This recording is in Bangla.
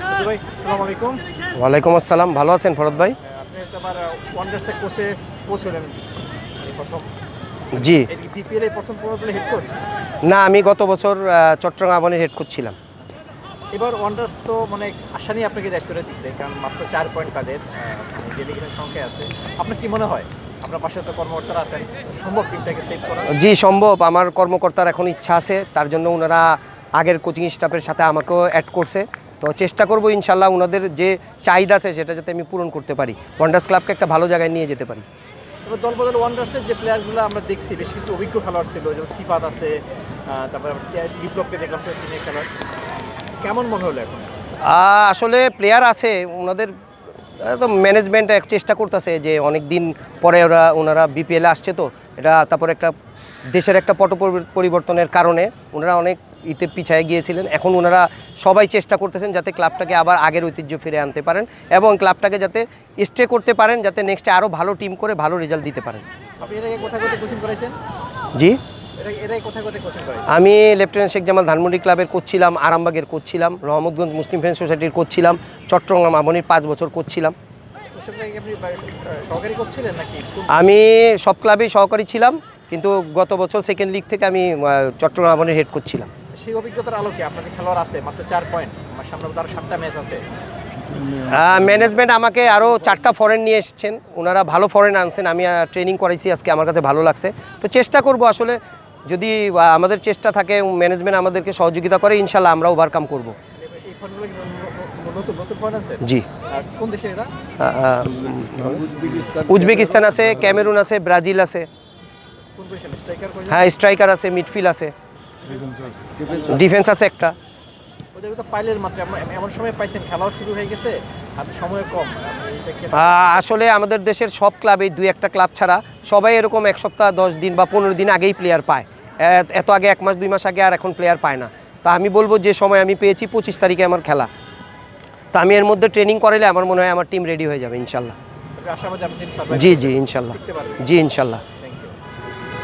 সত্যি ভাই আসসালামু আলাইকুম। ওয়ালাইকুম আসসালাম ভালো আছেন ফরদ ভাই? আপনি আবার ওয়ান্ডার্সে কোচে কোচ হলেন প্রথম। জি। বিপিএল এর প্রথম পর্যায়ে হেড কোচ না আমি গত বছর চট্টগ্রাম আবানের হেড কোচ ছিলাম। এবার ওয়ান্ডার্স তো মানে আশা নিয়ে আপনাকে দায়িত্বটা দিচ্ছে কারণ মাত্র চার পয়েন্ট তাদের ডেলিগেটের সংখ্যা আছে। আপনার কি মনে হয়? আপনার পাশে তো কর্মকর্তারা আছেন সম্ভব টিমটাকে সেভ করা জি সম্ভব। আমার কর্মকর্তার এখন ইচ্ছা আছে তার জন্য ওনারা আগের কোচিং স্টাফের সাথে আমাকেও অ্যাড করছে। তো চেষ্টা করব ইনশাল্লাহ ওনাদের যে চাহিদা আছে সেটা যাতে আমি পূরণ করতে পারি। ওয়ান্ডার্স ক্লাবকে একটা ভালো জায়গায় নিয়ে যেতে পারি। তবে দল বদল ওয়ান্ডার্সের যে প্লেয়ারগুলো আমরা দেখছি বেশ কিছু অভিজ্ঞ খেলোয়াড় ছিল যেমন সিফাত আছে তারপরে বিপ্লবকে দেখলাম সিনিয়র খেলোয়াড়। কেমন মনে হলো এখন? আসলে প্লেয়ার আছে ওনাদের তো ম্যানেজমেন্ট এক চেষ্টা করতেছে যে অনেক দিন পরে ওরা ওনারা বিপিএলে আসছে তো। এটা তারপর একটা দেশের একটা পট পরিবর্তনের কারণে ওনারা অনেক ইতে পিছায় গিয়েছিলেন। এখন ওনারা সবাই চেষ্টা করতেছেন যাতে ক্লাবটাকে আবার আগের ঐতিহ্য ফিরে আনতে পারেন এবং ক্লাবটাকে যাতে স্টে করতে পারেন যাতে নেক্সটে আরও ভালো টিম করে ভালো রেজাল্ট দিতে পারেন। জি? আমি লেফটেন্যান্ট শেখ জামাল ধানমন্ডি ক্লাবের কোচ ছিলাম আরামবাগের কোচ ছিলাম রহমতগঞ্জ মুসলিম ফ্রেন্ড সোসাইটির কোচ ছিলাম চট্টগ্রাম আমনির পাঁচ বছর কোচ আমি সব ক্লাবেই সহকারী ছিলাম কিন্তু গত বছর সেকেন্ড লিগ থেকে আমি চট্টগ্রাম হেড কোচ ছিলাম। সেই অভিজ্ঞতার আলোকে আপনাদের খেলোয়াড় আছে মাত্র চার পয়েন্ট আমার সামনে তার সাতটা ম্যাচ আছে। ম্যানেজমেন্ট আমাকে আরও চারটা ফরেন নিয়ে এসেছেন। ওনারা ভালো ফরেন আনছেন। আমি ট্রেনিং করাইছি আজকে আমার কাছে ভালো লাগছে। তো চেষ্টা করব আসলে যদি আমাদের চেষ্টা থাকে ম্যানেজমেন্ট আমাদেরকে সহযোগিতা করে ইনশাল্লাহ আমরা ওভারকাম করব। জি। উজবেকিস্তান আছে ক্যামেরুন আছে ব্রাজিল আছে। কোন পজিশন স্ট্রাইকার পজিশন হ্যাঁ স্ট্রাইকার আছে মিডফিল্ড আছে। ডিফেন্স আছে। একটা। ওদের তো পাইলের মাত্র এমন- এমন সময় পাইছেন খেলাও শুরু হয়ে গেছে আর সময় কম। আপনি এটাকে আহ, আসলে আমাদের দেশের সব ক্লাবে দুই একটা ক্লাব ছাড়া সবাই এরকম এক সপ্তাহ দশ দিন বা পনেরো দিন আগেই প্লেয়ার পায়। এত আগে এক মাস দুই মাস আগে আর এখন প্লেয়ার পায় না। তা আমি বলব যে সময় আমি পেয়েছি পঁচিশ তারিখে আমার খেলা। তা আমি এর মধ্যে ট্রেনিং করাইলে আমার মনে হয় আমার টিম রেডি হয়ে যাবে ইনশাল্লাহ। জি জি ইনশাল্লাহ। জি ইনশাল্লাহ।